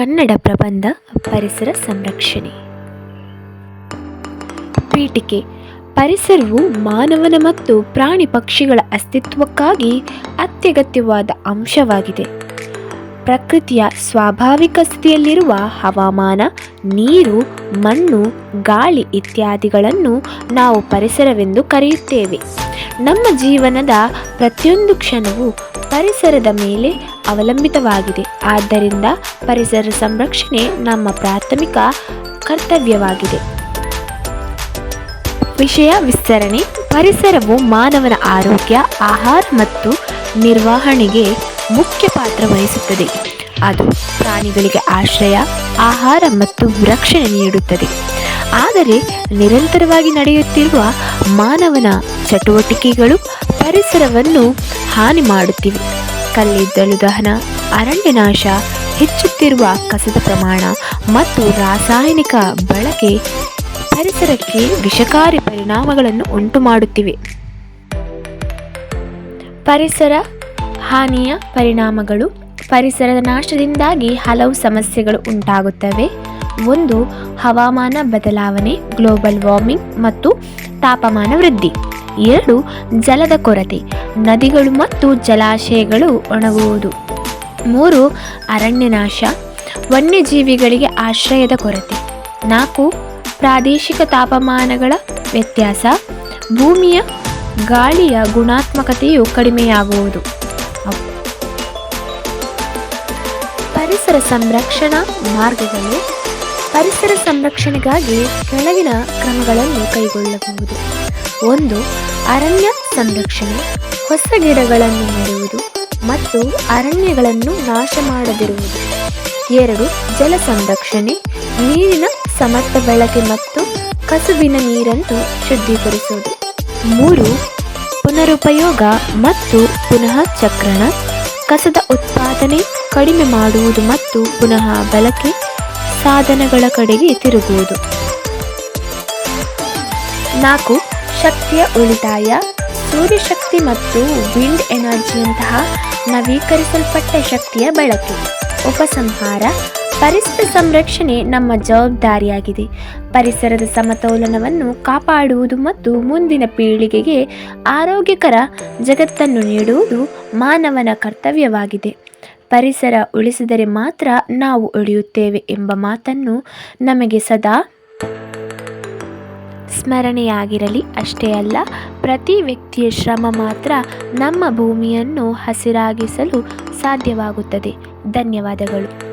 ಕನ್ನಡ ಪ್ರಬಂಧ ಪರಿಸರ ಸಂರಕ್ಷಣೆ. ಪೀಠಿಕೆ. ಪರಿಸರವು ಮಾನವನ ಮತ್ತು ಪ್ರಾಣಿ ಪಕ್ಷಿಗಳ ಅಸ್ತಿತ್ವಕ್ಕಾಗಿ ಅತ್ಯಗತ್ಯವಾದ ಅಂಶವಾಗಿದೆ. ಪ್ರಕೃತಿಯ ಸ್ವಾಭಾವಿಕ ಸ್ಥಿತಿಯಲ್ಲಿರುವ ಹವಾಮಾನ, ನೀರು, ಮಣ್ಣು, ಗಾಳಿ ಇತ್ಯಾದಿಗಳನ್ನು ನಾವು ಪರಿಸರವೆಂದು ಕರೆಯುತ್ತೇವೆ. ನಮ್ಮ ಜೀವನದ ಪ್ರತಿಯೊಂದು ಕ್ಷಣವೂ ಪರಿಸರದ ಮೇಲೆ ಅವಲಂಬಿತವಾಗಿದೆ. ಆದ್ದರಿಂದ ಪರಿಸರ ಸಂರಕ್ಷಣೆ ನಮ್ಮ ಪ್ರಾಥಮಿಕ ಕರ್ತವ್ಯವಾಗಿದೆ. ವಿಷಯ ವಿಸ್ತರಣೆ. ಪರಿಸರವು ಮಾನವನ ಆರೋಗ್ಯ, ಆಹಾರ ಮತ್ತು ನಿರ್ವಹಣೆಗೆ ಮುಖ್ಯ ಪಾತ್ರ ವಹಿಸುತ್ತದೆ. ಅದು ಪ್ರಾಣಿಗಳಿಗೆ ಆಶ್ರಯ, ಆಹಾರ ಮತ್ತು ರಕ್ಷಣೆ ನೀಡುತ್ತದೆ. ಆದರೆ ನಿರಂತರವಾಗಿ ನಡೆಯುತ್ತಿರುವ ಮಾನವನ ಚಟುವಟಿಕೆಗಳು ಪರಿಸರವನ್ನು ಹಾನಿ ಮಾಡುತ್ತಿವೆ. ಕಲ್ಲಿದ್ದಲು ದಹನ, ಅರಣ್ಯನಾಶ, ಹೆಚ್ಚುತ್ತಿರುವ ಕಸದ ಪ್ರಮಾಣ ಮತ್ತು ರಾಸಾಯನಿಕ ಬಳಕೆ ಪರಿಸರಕ್ಕೆ ವಿಷಕಾರಿ ಪರಿಣಾಮಗಳನ್ನು ಉಂಟು ಮಾಡುತ್ತಿವೆ ಪರಿಸರ ಹಾನಿಯ ಪರಿಣಾಮಗಳು ಪರಿಸರದ ನಾಶದಿಂದಾಗಿ ಹಲವು ಸಮಸ್ಯೆಗಳು ಉಂಟಾಗುತ್ತವೆ. ಒಂದು, ಹವಾಮಾನ ಬದಲಾವಣೆ, ಗ್ಲೋಬಲ್ ವಾರ್ಮಿಂಗ್ ಮತ್ತು ತಾಪಮಾನ ವೃದ್ಧಿ. ಎರಡು ಜಲದ ಕೊರತೆ, ನದಿಗಳು ಮತ್ತು ಜಲಾಶಯಗಳು ಒಣಗುವುದು. ಮೂರು ಅರಣ್ಯನಾಶ, ವನ್ಯಜೀವಿಗಳಿಗೆ ಆಶ್ರಯದ ಕೊರತೆ. ನಾಲ್ಕು ಪ್ರಾದೇಶಿಕ ತಾಪಮಾನಗಳ ವ್ಯತ್ಯಾಸ, ಭೂಮಿಯ ಗಾಳಿಯ ಗುಣಾತ್ಮಕತೆಯು ಕಡಿಮೆಯಾಗುವುದು. ಪರಿಸರ ಸಂರಕ್ಷಣಾ ಮಾರ್ಗಗಳು. ಪರಿಸರ ಸಂರಕ್ಷಣೆಗಾಗಿ ಕೆಳಗಿನ ಕ್ರಮಗಳನ್ನು ಕೈಗೊಳ್ಳಬಹುದು. ಒಂದು ಅರಣ್ಯ ಸಂರಕ್ಷಣೆ. ಹೊಸ ಗಿಡಗಳನ್ನು ನೆಡುವುದು ಮತ್ತು ಅರಣ್ಯಗಳನ್ನು ನಾಶ ಮಾಡದಿರುವುದು. ಎರಡು ಜಲ ಸಂರಕ್ಷಣೆ. ನೀರಿನ ಸಮರ್ಥ ಬಳಕೆ ಮತ್ತು ಕಸುಬಿನ ನೀರನ್ನು ಶುದ್ಧೀಕರಿಸುವುದು. ಮೂರು ಪುನರುಪಯೋಗ ಮತ್ತು ಪುನಃ ಚಕ್ರಣ. ಕಸದ ಉತ್ಪಾದನೆ ಕಡಿಮೆ ಮಾಡುವುದು ಮತ್ತು ಪುನಃ ಬಳಕೆ ಸಾಧನಗಳ ಕಡೆಗೆ ತಿರುಗುವುದು. ನಾಲ್ಕು ಶಕ್ತಿಯ ಉಳಿತಾಯ, ಸೂರ್ಯಶಕ್ತಿ ಮತ್ತು ವಿಂಡ್ ಎನರ್ಜಿಯಂತಹ ನವೀಕರಿಸಲ್ಪಟ್ಟ ಶಕ್ತಿಯ ಬಳಕೆ. ಉಪಸಂಹಾರ, ಪರಿಸರ ಸಂರಕ್ಷಣೆ ನಮ್ಮ ಜವಾಬ್ದಾರಿಯಾಗಿದೆ. ಪರಿಸರದ ಸಮತೋಲನವನ್ನು ಕಾಪಾಡುವುದು ಮತ್ತು ಮುಂದಿನ ಪೀಳಿಗೆಗೆ ಆರೋಗ್ಯಕರ ಜಗತ್ತನ್ನು ನೀಡುವುದು ಮಾನವನ ಕರ್ತವ್ಯವಾಗಿದೆ. ಪರಿಸರ ಉಳಿಸಿದರೆ ಮಾತ್ರ ನಾವು ಉಳಿಯುತ್ತೇವೆ ಎಂಬ ಮಾತನ್ನು ನಮಗೆ ಸದಾ ಸ್ಮರಣೆಯಾಗಿರಲಿ. ಅಷ್ಟೇ ಅಲ್ಲ ಪ್ರತಿ ವ್ಯಕ್ತಿಯ ಶ್ರಮ ಮಾತ್ರ ನಮ್ಮ ಭೂಮಿಯನ್ನು ಹಸಿರಾಗಿಸಲು ಸಾಧ್ಯವಾಗುತ್ತದೆ. ಧನ್ಯವಾದಗಳು.